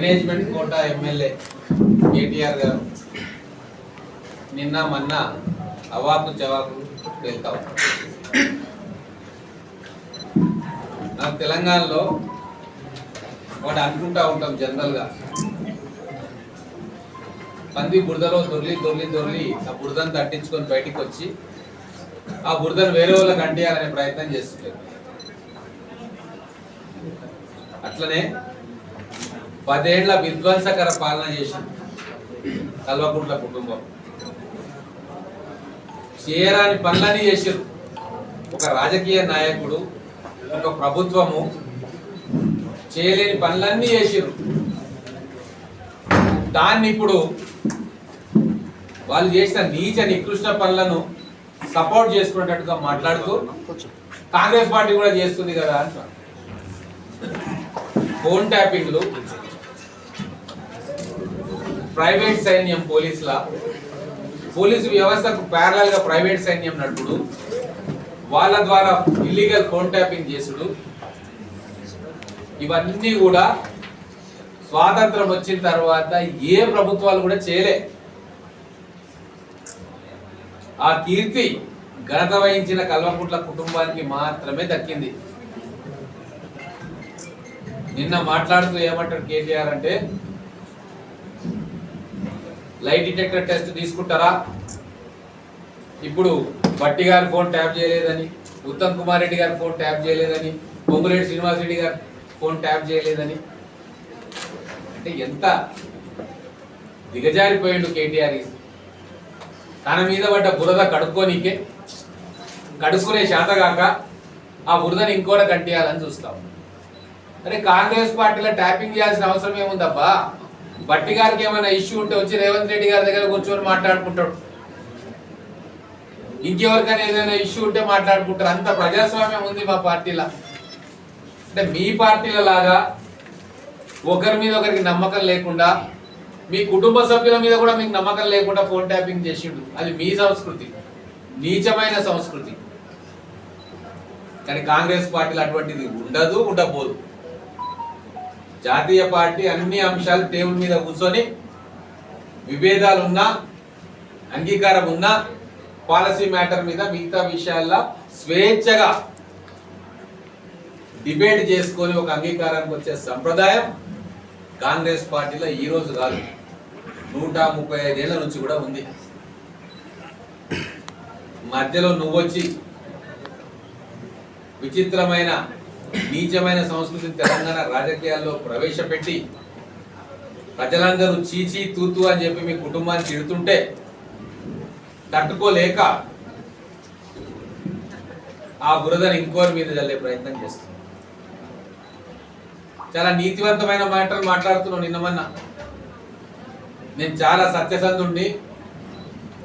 Management quota MLA KTR గారు నిన్న మొన్న అవార్డు జవాబు వెళ్తా మన తెలంగాణలో వాడు అనుకుంటా ఉంటాం జనరల్గా. పంది బురదలో దొర్లి దొర్లి దొర్లి ఆ బురదను తట్టించుకొని బయటికి వచ్చి ఆ బురదను వేరే వాళ్ళకి అంటేయాలనే ప్రయత్నం చేస్తుంటారు అట్లనే పదేళ్ళ విధ్వంసకర పాలన చేసింది కల్వకుంట్ల కుటుంబం. చేయరాని పనులని చేసిరు ఒక రాజకీయ నాయకుడు ఒక ప్రభుత్వము చేయలేని పనులన్నీ చేసిరు దాన్ని ఇప్పుడు వాళ్ళు చేసిన నీచ నికృష్ట పనులను సపోర్ట్ చేసుకునేటట్టుగా మాట్లాడుతూ కాంగ్రెస్ పార్టీ కూడా చేస్తుంది కదా ఫోన్ ట్యాపింగ్లు ప్రైవేట్ సైన్యం పోలీసుల పోలీసు వ్యవస్థకు ప్యారలల్గా ప్రైవేట్ సైన్యం నడుపుడు. వాళ్ళ ద్వారా ఇల్లీగల్ ఫోన్ ట్యాపింగ్ చేసుడు. ఇవన్నీ కూడా స్వాతంత్రం వచ్చిన తర్వాత ఏ ప్రభుత్వాలు కూడా చేయలే. ఆ కీర్తి ఘనత వహించిన కల్వకుంట్ల కుటుంబానికి మాత్రమే దక్కింది. నిన్న మాట్లాడుతూ ఏమంటారు కేటీఆర్ అంటే లైట్ డిటెక్టర్ టెస్ట్ తీసుకుంటారా? ఇప్పుడు భట్టి గారి ఫోన్ ట్యాప్ చేయలేదని ఉత్తమ్ కుమార్ రెడ్డి గారి ఫోన్ ట్యాప్ చేయలేదని పొంగులేటి శ్రీనివాస్ రెడ్డి గారి ఫోన్ ట్యాప్ చేయలేదని. అంటే ఎంత దిగజారిపోయిండు కేటీఆర్ తన మీద పడ్డ బురద కడుక్కోనీకే కడుక్కునే శాతగాక ఆ బురదని ఇంకోట కట్టేయాలని చూస్తాం. అరే కాంగ్రెస్ పార్టీలో ట్యాపింగ్ చేయాల్సిన అవసరం ఏముందబ్బా? బట్టి గారికి ఏమైనా ఇష్యూ ఉంటే వచ్చి రేవంత్ రెడ్డి గారి దగ్గర కూర్చొని మాట్లాడుకుంటాడు. ఇంకెవరికైనా ఏదైనా ఇష్యూ ఉంటే మాట్లాడుకుంటారు. అంత ప్రజాస్వామ్యం ఉంది మా పార్టీలో. అంటే మీ పార్టీల లాగా ఒకరి మీద ఒకరికి నమ్మకం లేకుండా మీ కుటుంబ సభ్యుల మీద కూడా మీకు నమ్మకం లేకుండా ఫోన్ ట్యాపింగ్ చేసిండు. అది మీ సంస్కృతి. నీచమైన సంస్కృతి. కానీ కాంగ్రెస్ పార్టీలో అటువంటిది ఉండదు ఉండబోదు. జాతీయ పార్టీ అన్ని అంశాలు టేబుల్ మీద కూర్చొని విభేదాలు ఉన్నా అంగీకారం ఉన్నా పాలసీ మ్యాటర్ మీద మిగతా విషయాల్లో స్వేచ్ఛగా డిబేట్ చేసుకొని ఒక అంగీకారానికి వచ్చే సంప్రదాయం కాంగ్రెస్ పార్టీలో ఈరోజు కాదు. నూట ముప్పై ఐదేళ్ళ నుంచి కూడా ఉంది. మధ్యలో నువ్వొచ్చి విచిత్రమైన నీచమైన సంస్కృతిని తెలంగాణ రాజకీయాల్లో ప్రవేశపెట్టి ప్రజలందరూ చీచీ తూతూ అని చెప్పి మీ కుటుంబాన్ని తిడుతుంటే తట్టుకోలేక ఆ బురదను ఇంకోరి మీద చల్లే ప్రయత్నం చేస్తుంది. చాలా నీతివంతమైన మాటలు మాట్లాడుతున్నావు నిన్నమన్నా నేను చాలా సత్యసంధుండి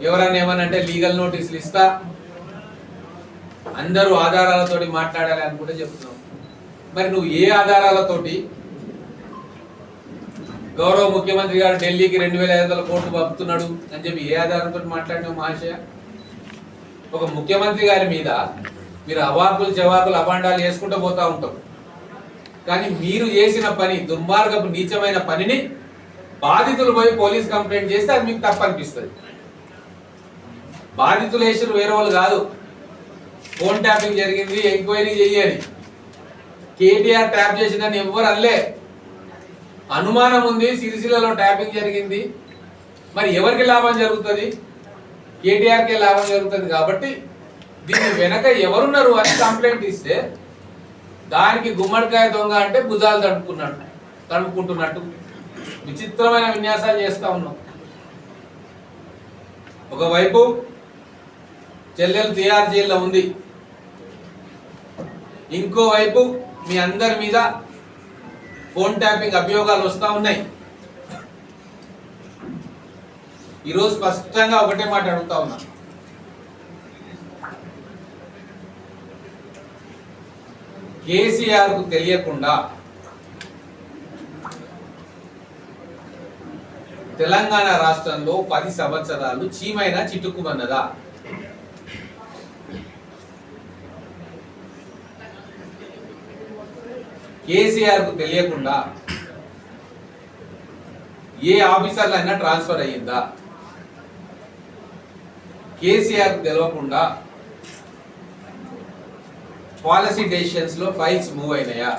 ఎవరన్నా ఏమన్నా అంటే లీగల్ నోటీసులు ఇస్తా. అందరూ ఆధారాలతోటి మాట్లాడాలి అని కూడా మరి నువ్వు ఏ ఆధారాలతోటి గౌరవ ముఖ్యమంత్రి గారు ఢిల్లీకి రెండు వేల ఐదు వందల కోట్లు పంపుతున్నాడు అని చెప్పి ఏ ఆధారంతో మాట్లాడినావు మహాశయ ఒక ముఖ్యమంత్రి గారి మీద మీరు అవార్పులు జవాబులు అభాండాలు వేసుకుంటూ పోతూ ఉంటాం కానీ మీరు చేసిన పని దుర్మార్గపు నీచమైన పనిని బాధితులు పోయి పోలీస్ కంప్లైంట్ చేస్తే అది మీకు తప్పు అనిపిస్తుంది. బాధితులు వేసిన వేరే వాళ్ళు కాదు. ఫోన్ ట్యాపింగ్ జరిగింది ఎంక్వైరీ చెయ్యాలి కేటీఆర్ ట్యాప్ చేసిందని ఎవ్వరు అల్లే అనుమానం ఉంది సిరిసిల్లలో ట్యాపింగ్ జరిగింది. మరి ఎవరికి లాభం జరుగుతుంది? కేటీఆర్కే లాభం జరుగుతుంది కాబట్టి దీని వెనక ఎవరున్నారు అని కంప్లైంట్ ఇస్తే దానికి గుమ్మడికాయ దొంగ అంటే భుజాలు తడుపుకున్నట్టు తడుపుకుంటున్నట్టు. విచిత్రమైన విన్యాసాలు చేస్తా ఉన్నాం. ఒకవైపు చెల్లెలు తిహార్ ఉంది. ఇంకోవైపు మీ అందరి మీద ఫోన్ ట్యాపింగ్ అభియోగాలు వస్తూ ఉన్నాయి. ఈరోజు స్పష్టంగా ఒకటే మాట అడుగుతా ఉన్నా. కేసీఆర్కు తెలియకుండా తెలంగాణ రాష్ట్రంలో పది సంవత్సరాలు చీమైనా చిట్టుకుమన్నదా? కేసీఆర్కు తెలియకుండా ఏ ఆఫీసర్లు అయినా ట్రాన్స్ఫర్ అయ్యిందా? కేసీఆర్ తెలవకుండా పాలసీ డెసిషన్స్లో ఫైల్స్ మూవ్ అయినాయా?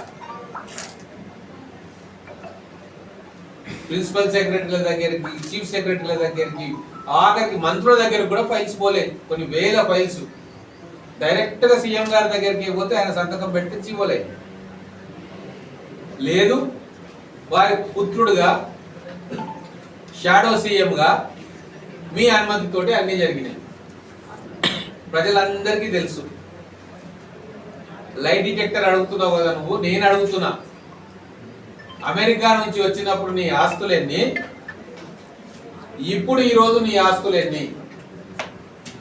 ప్రిన్సిపల్ సెక్రటరీల దగ్గరికి చీఫ్ సెక్రటరీల దగ్గరికి ఆఖరికి మంత్రుల దగ్గరికి కూడా ఫైల్స్ పోలే. కొన్ని వేల ఫైల్స్. డైరెక్ట్గా సీఎం గారి దగ్గరికి పోతే ఆయన సంతకం పెట్టించి పోలేదు లేదు. వారి పుత్రుడుగా షాడో సీఎంగా మీ అనుమతితోటి అన్నీ జరిగినాయి. ప్రజలందరికీ తెలుసు. లైట్ డిటెక్టర్ అడుగుతున్నావు కదా నువ్వు? నేను అడుగుతున్నా. అమెరికా నుంచి వచ్చినప్పుడు నీ ఆస్తులు ఎన్ని ఇప్పుడు ఈ రోజు నీ ఆస్తులు ఎన్ని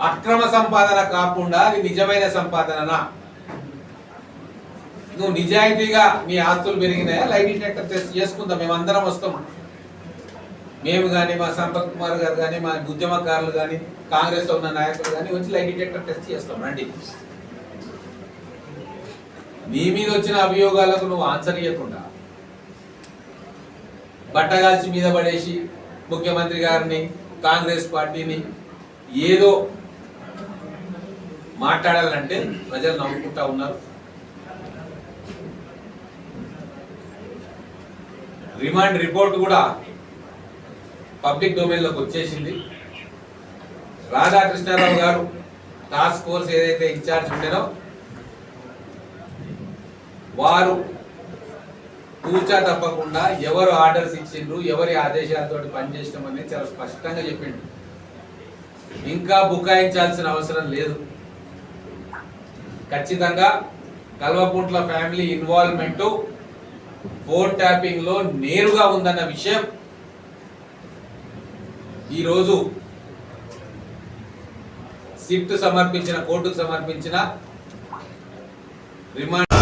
అక్రమ సంపాదన కాకుండా అది నిజమైన సంపాదననా? నువ్వు నిజాయితీగా మీ ఆస్తులు పెరిగినాయా? లైట్ డిటెక్టర్ టెస్ట్ చేసుకుందాం. మేమందరం వస్తాం. మేము కానీ మా సంపత్ కుమార్ గారు కానీ మా ఉద్యమకారులు కానీ కాంగ్రెస్ ఉన్న నాయకులు కానీ వచ్చి లైట్ డిటెక్టర్ టెస్ట్ చేస్తాం. రండి. నీ మీద వచ్చిన అభియోగాలకు నువ్వు ఆన్సర్ ఇవ్వకుండా బట్టగాల్చి మీద పడేసి ముఖ్యమంత్రి గారిని కాంగ్రెస్ పార్టీని ఏదో మాట్లాడాలంటే ప్రజలు నవ్వుకుంటా ఉన్నారు. రిమాండ్ రిపోర్ట్ కూడా పబ్లిక్ డొమైన్లోకి వచ్చేసింది. రాధాకృష్ణారావు గారు టాస్క్ ఫోర్స్ ఏదైతే ఇన్ఛార్జ్ ఉండేనో వారు కూచా తప్పకుండా ఎవరు ఆర్డర్స్ ఇచ్చిండ్రు ఎవరి ఆదేశాలతో పనిచేయడం అనేది చాలా స్పష్టంగా చెప్పిండు. ఇంకా బుకాయించాల్సిన అవసరం లేదు. ఖచ్చితంగా కల్వకుంట్ల ఫ్యామిలీ ఇన్వాల్వ్మెంటు ఫోన్ ట్యాపింగ్లో నేరుగా ఉందన్న విషయం ఈరోజు సిట్ సమర్పించిన కోర్టుకు సమర్పించిన రిమాండ్